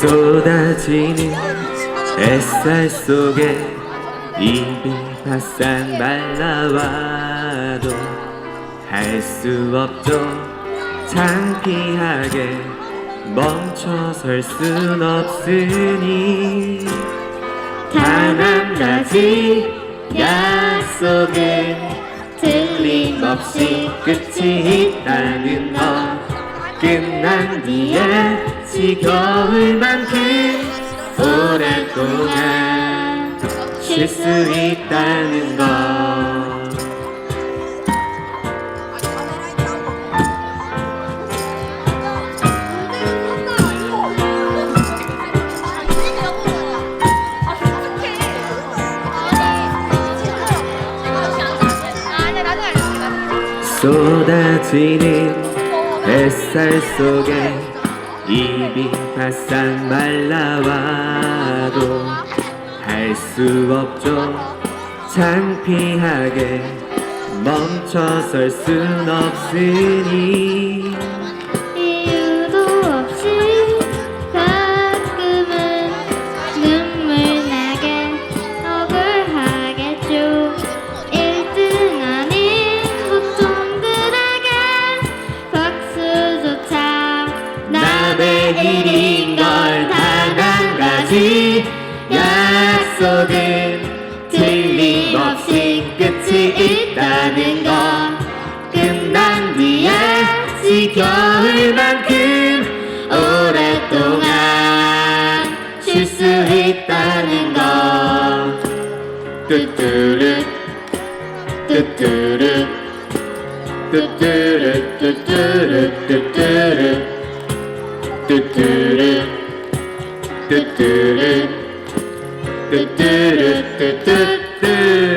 쏟아지는 햇살 속에 입이 바싹 말라와도 할 수 없죠. 창피하게 멈춰 설 순 없으니 단한 가지 약속은 틀림없이 끝이 있다는 것 끝난 뒤에 지겨울 만큼 오랫동안 쉴 수 있다는 것. 쏟아지는 햇살 속에 입이 바싹 말라와도 할 수 없죠. 창피하게 멈춰설 순 없으니 일인 걸 단 한 가지. 약속은 틀림 없이 끝이 있다는 것 끝난 뒤에 지겨울 만큼 오랫동안 쉴 수 있다는 것 뚜뚜르 뚜뚜르 뚜뚜르 뚜뚜르 뚜뚜르 do do do do do do